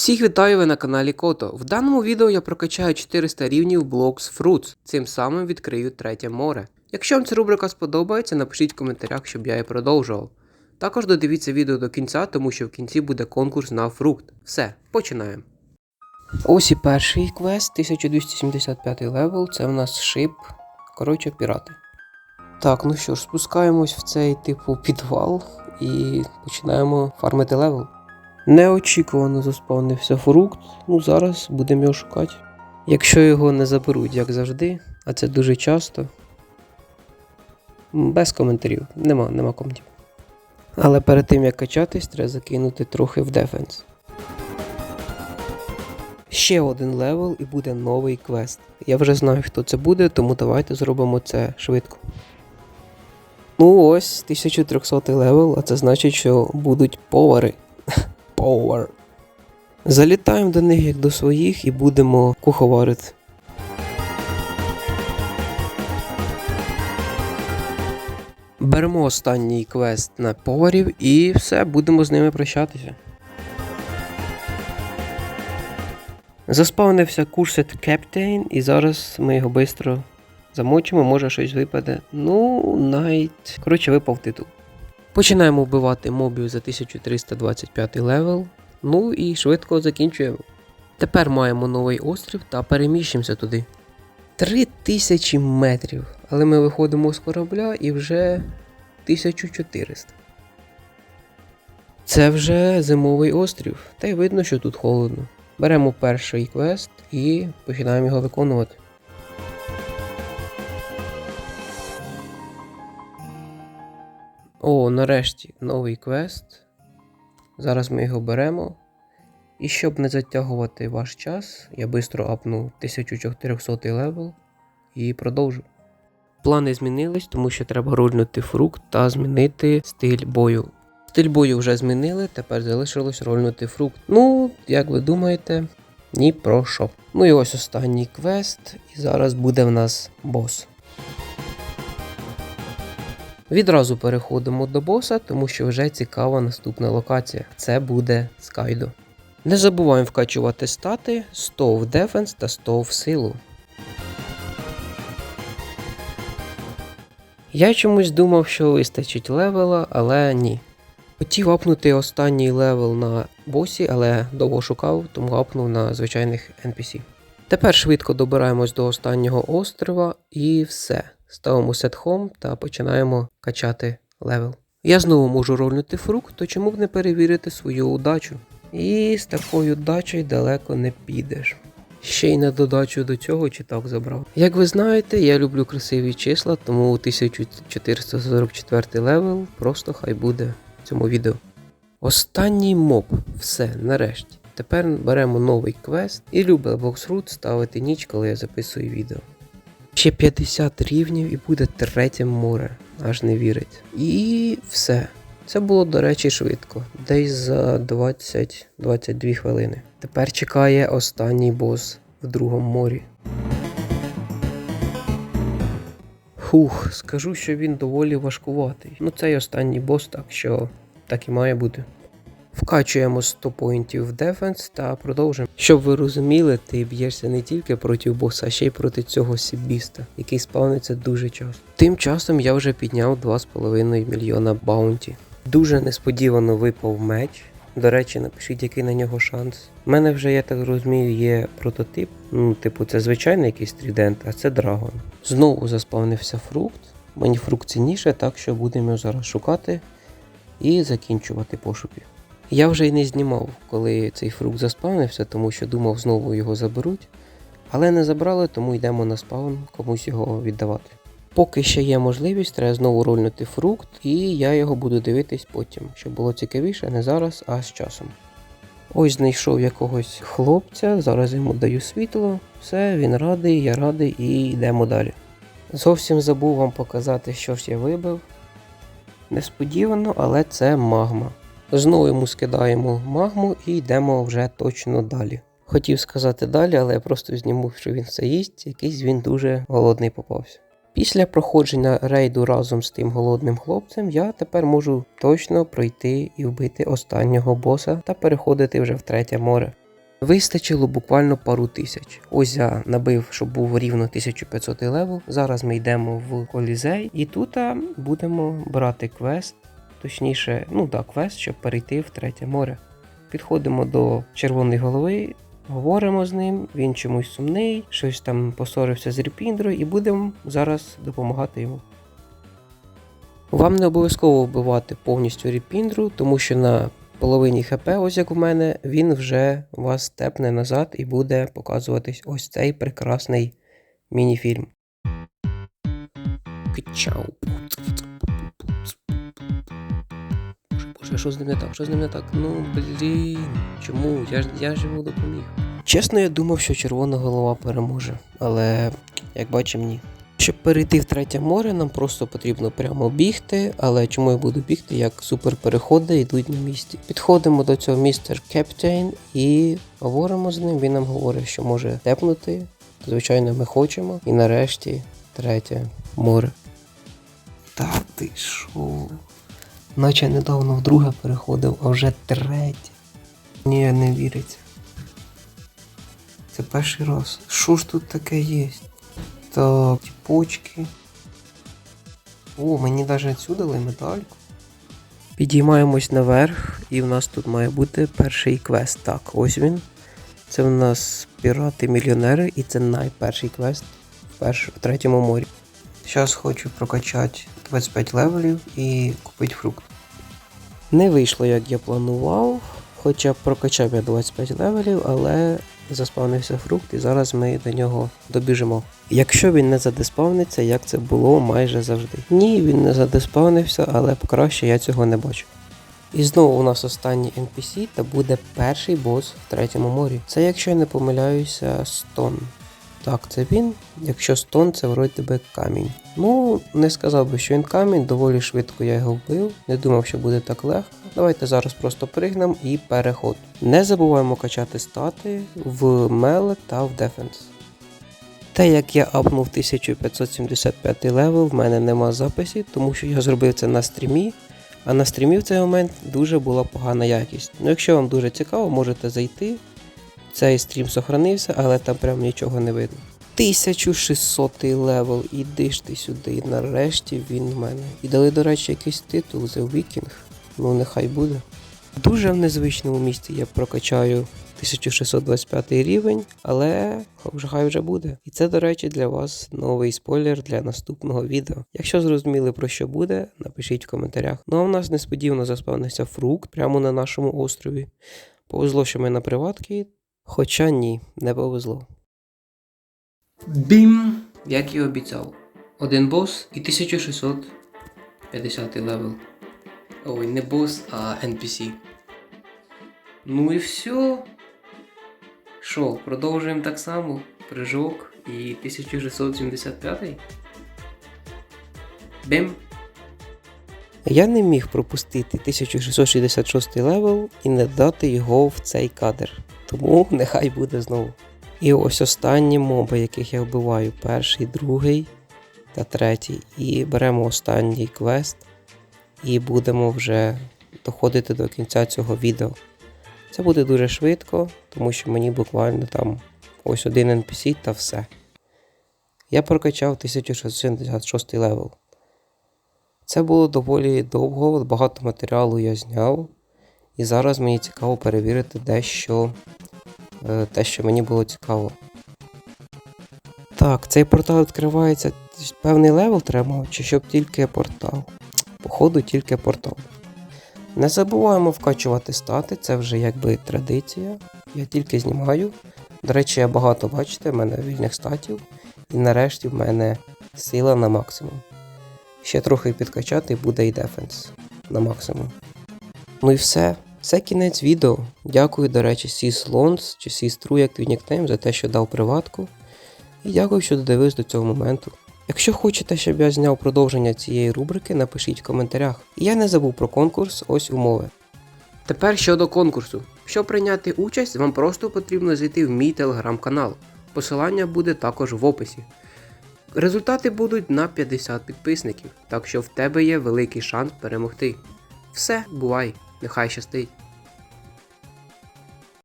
Всіх вітаю ви на каналі Кото. В даному відео я прокачаю 400 рівнів Blocks Fruits, цим самим відкрию третє море. Якщо вам ця рубрика сподобається, напишіть в коментарях, щоб я її продовжував. Також додивіться відео до кінця, тому що в кінці буде конкурс на фрукт. Все, починаємо. Ось і перший квест, 1275 левел, це в нас шип, коротше, пірати. Так, ну що ж, спускаємось в цей типу підвал і починаємо фармити левел. Неочікувано заспавнився фрукт, ну зараз будемо його шукати. Якщо його не заберуть, як завжди, а це дуже часто. Без коментарів, нема, нема коментів. Але перед тим як качатись, треба закинути трохи в дефенс. Ще один левел і буде новий квест. Я вже знаю, хто це буде, тому давайте зробимо це швидко. Ну ось, 1300 левел, а це значить, що будуть повари. Power. Залітаємо до них як до своїх і будемо куховарити. Беремо останній квест на поварів і все, будемо з ними прощатися. Заспавнився курсет Captain, і зараз ми його швидко замочимо, може щось випаде. Ну, навіть. Коротше, випав титул. Починаємо вбивати мобів за 1325 левел. Ну і швидко закінчуємо. Тепер маємо новий острів та переміщимося туди. 3000 метрів. Але ми виходимо з корабля і вже 1400. Це вже зимовий острів, та й видно, що тут холодно. Беремо перший квест і починаємо його виконувати. О, нарешті новий квест. Зараз ми його беремо. І щоб не затягувати ваш час, я швидко апну 1400 левел і продовжу. Плани змінились, тому що треба рольнути фрукт та змінити стиль бою. Стиль бою вже змінили, тепер залишилось рольнути фрукт. Ну, як ви думаєте, ні про що. Ну і ось останній квест, і зараз буде в нас бос. Відразу переходимо до боса, тому що вже цікава наступна локація. Це буде Скайдо. Не забуваємо вкачувати стати 100 в дефенс та 100 в силу. Я чомусь думав, що вистачить левела, але ні. Хотів апнути останній левел на босі, але довго шукав, тому апнув на звичайних NPC. Тепер швидко добираємось до останнього острова і все. Ставимо home та починаємо качати левел. Я знову можу рольнути фрукт, то чому б не перевірити свою удачу? І з такою удачею далеко не підеш. Ще й на додачу до цього читак забрав. Як ви знаєте, я люблю красиві числа, тому 1444 левел просто хай буде в цьому відео. Останній моб. Все, нарешті. Тепер беремо новий квест і любе боксрут ставити ніч, коли я записую відео. Ще 50 рівнів і буде третє море, аж не вірить. І все. Це було, до речі, швидко, десь за 20-22 хвилини. Тепер чекає останній бос в другому морі. Хух, скажу, що він доволі важкуватий. Ну цей останній бос, так що так і має бути. Вкачуємо 100 поінтів в дефенс та продовжимо. Щоб ви розуміли, ти б'єшся не тільки проти боса, а ще й проти цього сібіста, який спавниться дуже часто. Тим часом я вже підняв 2,5 мільйона баунті. Дуже несподівано випав меч. До речі, напишіть, який на нього шанс. У мене вже, я так розумію, є прототип. Ну, типу, це звичайний якийсь тридент, а це драгон. Знову заспавнився фрукт. Мені фрукт цінніше, так що будемо його зараз шукати і закінчувати пошуки. Я вже й не знімав, коли цей фрукт заспавнився, тому що думав, знову його заберуть. Але не забрали, тому йдемо на спаун комусь його віддавати. Поки ще є можливість, треба знову рольнути фрукт, і я його буду дивитись потім, щоб було цікавіше, не зараз, а з часом. Ось знайшов якогось хлопця, зараз йому даю світло, все, він радий, я радий і йдемо далі. Зовсім забув вам показати, що ж я вибив. Несподівано, але це магма. Знову йому скидаємо магму і йдемо вже точно далі. Хотів сказати далі, але я просто зніму, що він все їсть, якийсь він дуже голодний попався. Після проходження рейду разом з тим голодним хлопцем я тепер можу точно пройти і вбити останнього боса та переходити вже в третє море. Вистачило буквально пару тисяч. Ось я набив, щоб був рівно 1500 левел. Зараз ми йдемо в колізей, і тут будемо брати квест. Точніше, ну так, квест, щоб перейти в третє море. Підходимо до червоної голови, говоримо з ним, він чомусь сумний, щось там посорився з Ріпіндрою, і будемо зараз допомагати йому. Вам не обов'язково вбивати повністю Ріпіндру, тому що на половині ХП, ось як у мене, він вже вас степне назад і буде показуватись ось цей прекрасний мініфільм. Кичау. Боже, що з ним не так? Що з ним не так? Ну блін. Чому? Я ж я ж йому допоміг. Чесно, я думав, що червона голова переможе, але як бачимо, ні. Щоб перейти в третє море, нам просто потрібно прямо бігти, але чому я буду бігти, як суперпереходи йдуть на місці. Підходимо до цього містер Кептейн і говоримо з ним. Він нам говорить, що може тепнути. Звичайно, ми хочемо. І нарешті третє море. Та ти що? Наче недавно вдруге переходив, а вже третє. Ні, не віриться. Це перший раз. Що ж тут таке є? Так, почки. О, мені навіть дали медальку. Підіймаємось наверх, і в нас тут має бути перший квест. Так, ось він. Це в нас пірати-мільйонери, і це найперший квест в, перш... в третьому морі. Зараз хочу прокачати 25 левелів і купити фрукт. Не вийшло, як я планував, хоча прокачав я 25 левелів, але заспавнився фрукт, і зараз ми до нього добіжимо. Якщо він не задеспавниться, як це було майже завжди. Ні, він не задеспавнився, але краще я цього не бачу. І знову у нас останній NPC та буде перший бос в третьому морі. Це, якщо я не помиляюся, Стон. Так, це він. Якщо стон, це вроді би камінь. Ну, не сказав би, що він камінь, доволі швидко я його вбив. Не думав, що буде так легко. Давайте зараз просто пригнемо і переход. Не забуваємо качати стати в меле та в дефенс. Те, як я апнув 1575 левел, в мене нема записів, тому що я зробив це на стрімі. А на стрімі в цей момент дуже була погана якість. Ну, якщо вам дуже цікаво, можете зайти. Цей стрім сохранився, але там прям нічого не видно. 1600 левел, іди ж ти сюди. І нарешті він в мене. І дали, до речі, якийсь титул The Viking. Ну, нехай буде. Дуже в незвичному місці я прокачаю 1625 рівень, але вже хай вже буде. І це, до речі, для вас новий спойлер для наступного відео. Якщо зрозуміли про що буде, напишіть в коментарях. Ну а в нас несподівано заспавнився фрукт прямо на нашому острові. Повезло, що ми на приватки, хоча ні, не повезло. Бім! Як і обіцяв. Один бос і 1650 левел. Ой, не бос, а NPC. Ну і все. Що, продовжуємо так само. Прыжок і 1675. Бім! Я не міг пропустити 1666 левел і не дати його в цей кадр. Тому нехай буде знову. І ось останні моби, яких я вбиваю: перший, другий та третій. І беремо останній квест і будемо вже доходити до кінця цього відео. Це буде дуже швидко, тому що мені буквально там ось один NPC та все. Я прокачав 1676 левел. Це було доволі довго, багато матеріалу я зняв. І зараз мені цікаво перевірити дещо е, те, що мені було цікаво. Так, цей портал відкривається. Певний левел треба, чи щоб тільки портал. Походу, тільки портал. Не забуваємо вкачувати стати, це вже якби традиція. Я тільки знімаю. До речі, я багато бачите, в мене вільних статів. І нарешті в мене сила на максимум. Ще трохи підкачати буде і дефенс на максимум. Ну і все. Це кінець відео. Дякую, до речі, Сіс Лонс чи Сіс Тру, як твій нікнейм, за те, що дав приватку. І дякую, що додивились до цього моменту. Якщо хочете, щоб я зняв продовження цієї рубрики, напишіть в коментарях. І я не забув про конкурс, ось умови. Тепер щодо конкурсу. Щоб прийняти участь, вам просто потрібно зайти в мій телеграм-канал. Посилання буде також в описі. Результати будуть на 50 підписників, так що в тебе є великий шанс перемогти. Все, бувай, нехай щастить.